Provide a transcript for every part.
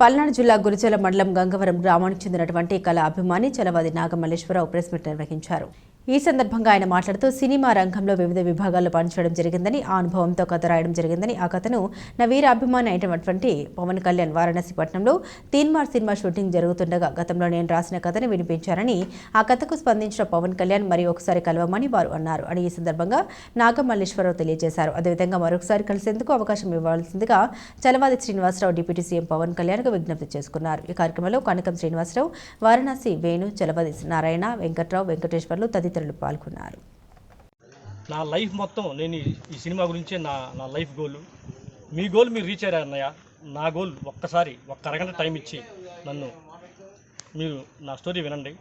పల్నాడు జిల్లా గురిజల మండలం గంగవరం గ్రామానికి చెందినటువంటి కళ అభిమాని చలవాది నాగమల్లేశ్వరరావు ప్రెస్ మీట్ నిర్వహించారు. ఈ సందర్భంగా ఆయన మాట్లాడుతూ సినిమా రంగంలో వివిధ విభాగాల్లో పనిచేయడం జరిగిందని ఆ అనుభవంతో కథ రాయడం జరిగిందని ఆ కథను నా వీర అభిమాని అయినటువంటి పవన్ కళ్యాణ్ వారణాసి పట్టణంలో తీన్మార్ సినిమా షూటింగ్ జరుగుతుండగా గతంలో నేను రాసిన కథను వినిపించారని ఆ కథకు స్పందించిన పవన్ కళ్యాణ్ మరి ఒకసారి కలవమని వారు అన్నారు అని ఈ సందర్భంగా నాగమల్లేశ్వరరావు తెలియజేశారు. అదేవిధంగా మరొకసారి కలిసేందుకు అవకాశం ఇవ్వాల్సిందిగా చలవాది శ్రీనివాసరావు డిప్యూటీ సీఎం పవన్ కళ్యాణ్కు విజ్ఞప్తి చేసుకున్నారు. ఈ కార్యక్రమంలో కనకం శ్రీనివాసరావు వారణాసి వేణు చలవాది నారాయణ వెంకట్రావు వెంకటేశ్వర్లు తదితరులు పాల్గొన్నారు. నా లైఫ్ మొత్తం నేను ఈ- సినిమా గురించే నా నా లైఫ్ గోల్. మీ గోల్ మీరు రీచ్ అయ్యారు అన్నయ్య? నా గోల్ ఒక్కసారి ఒక్క అరగంట టైం ఇచ్చి నన్ను మీరు నా స్టోరీ వినండి.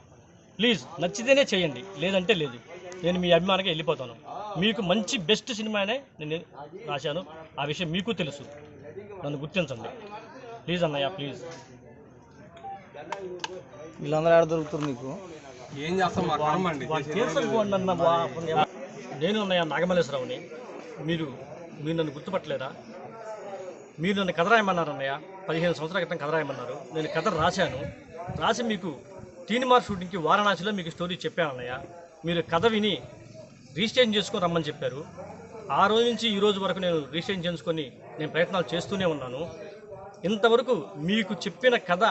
ప్లీజ్ నచ్చితేనే చేయండి. లేదంటే లేదు. నేను మీ అభిమానిగా వెళ్ళిపోతాను. మీకు మంచి బెస్ట్ సినిమానే నేను రాశాను. ఆ విషయం మీకు తెలుసు. నన్ను గుర్తించండి. ప్లీజ్ అన్నయ్య ప్లీజ్. వీళ్ళందరూ ఆడ దొరుకుతారు నీకు ఏం చేస్తాం? మా కర్మ అండి. వాడు తీర్చకపోండి అన్న నేను అన్నయ్య నాగమల్లేశ్వరరావుని? మీరు మీరు నన్ను గుర్తుపట్టలేదా? మీరు నన్ను కథ రాయమన్నారు అన్నయ్య పదిహేను సంవత్సరాల క్రితం కథ రాయమన్నారు నేను కథ రాశాను. రాసి మీకు తీనిమార్ షూటింగ్కి వారణాసిలో మీకు స్టోరీ చెప్పాను అన్నయ్య మీరు కథ విని రిజిస్ట్రేషన్ చేసుకొని రమ్మని చెప్పారు. ఆ రోజు నుంచి ఈ రోజు వరకు నేను రిజిస్ట్రేషన్ చేసుకొని నేను ప్రయత్నాలు చేస్తూనే ఉన్నాను. ఇంతవరకు మీకు చెప్పిన కథ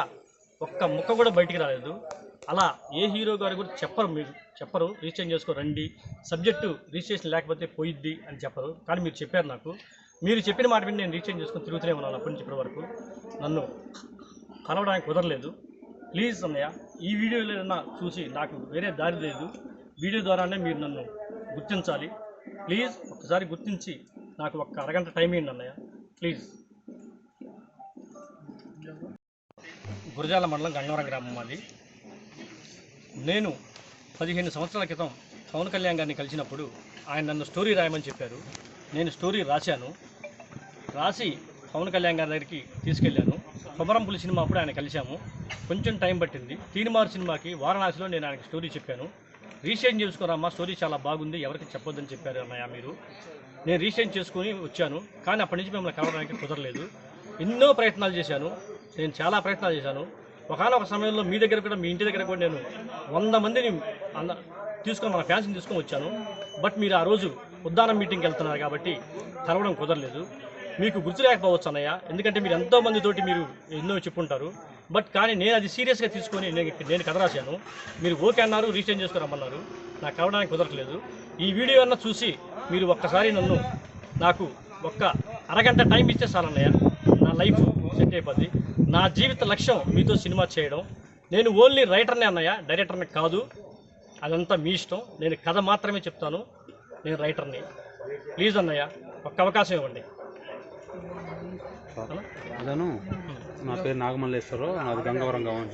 ఒక్క ముక్క కూడా బయటికి రాలేదు. అలా ఏ హీరో గారు కూడా చెప్పరు మీరు చెప్పరు. రిజిస్ట్రేషన్ చేసుకో రండి. సబ్జెక్టు రిజిస్ట్రేషన్ లేకపోతే పోయిద్ది అని చెప్పరు. కానీ మీరు చెప్పారు నాకు. మీరు చెప్పిన మాట విని నేను రిజిస్ట్రేషన్ చేసుకొని తిరుగుతూనే ఉన్నాను అప్పటి నుంచి ఇప్పటి వరకు. నన్ను కలవడానికి కుదరలేదు. ప్లీజ్ అన్నయ్య ఈ వీడియోలో చూసి నాకు వేరే దారి లేదు. వీడియో ద్వారానే మీరు నన్ను గుర్తించాలి. ప్లీజ్ ఒకసారి గుర్తించి నాకు ఒక్క అరగంట టైం ఇవ్వండి అన్నయ్య. ప్లీజ్. గురజాల మండలం గంగవరం గ్రామం అది నేను పదిహేను సంవత్సరాల క్రితం పవన్ కళ్యాణ్ గారిని కలిసినప్పుడు ఆయన నన్ను స్టోరీ రాయమని చెప్పారు. నేను స్టోరీ రాశాను. రాసి పవన్ కళ్యాణ్ గారి దగ్గరికి తీసుకెళ్ళాను. కొమరంపులి సినిమా అప్పుడు ఆయన కలిశాము. కొంచెం టైం పట్టింది. తీనిమారు సినిమాకి వారణాసిలో నేను ఆయనకి స్టోరీ చెప్పాను. రీషేన్ చేసుకోరమ్మా స్టోరీ చాలా బాగుంది ఎవరికి చెప్పొద్దని చెప్పారు అన్నయ్య మీరు. నేను రీషేన్ చేసుకుని వచ్చాను. కానీ అప్పటి నుంచి మిమ్మల్ని కలవడానికి కుదరలేదు. ఎన్నో ప్రయత్నాలు చేశాను. నేను చాలా ప్రయత్నాలు చేశాను. ఒకనొక సమయంలో మీ దగ్గర కూడా మీ ఇంటి దగ్గర కూడా నేను వంద మందిని అంద తీసుకొని మన ఫ్యాన్స్ని తీసుకొని వచ్చాను. బట్ మీరు ఆ రోజు ఉద్దానం మీటింగ్కి వెళ్తున్నారు కాబట్టి కలవడం కుదరలేదు. మీకు గుర్తు లేకపోవచ్చు అన్నయ్య. ఎందుకంటే మీరు ఎంతో మందితోటి మీరు ఎన్నో చెప్పుంటారు. బట్ కానీ నేను అది సీరియస్గా తీసుకొని నేను నేను కథ రాశాను. మీరు ఓకే అన్నారు రీచేంజ్ చేసుకురమ్మన్నారు నాకు కలవడానికి కుదరట్లేదు. ఈ వీడియో అన్న చూసి మీరు ఒక్కసారి నన్ను నాకు ఒక్క అరగంట టైం ఇస్తే చాలన్నయ్య నా లైఫ్ సెట్ అయిపోద్ది. నా జీవిత లక్ష్యం మీతో సినిమా చేయడం. నేను ఓన్లీ రైటర్నే అన్నయ్య డైరెక్టర్ని కాదు. అదంతా మీ ఇష్టం. నేను కథ మాత్రమే చెప్తాను. నేను రైటర్ని. ప్లీజ్ అన్నయ్య ఒక్క అవకాశం ఇవ్వండి. అదను. నా పేరు నాగమల్లేశ్వరరావు. నాది గంగవరం గ్రామం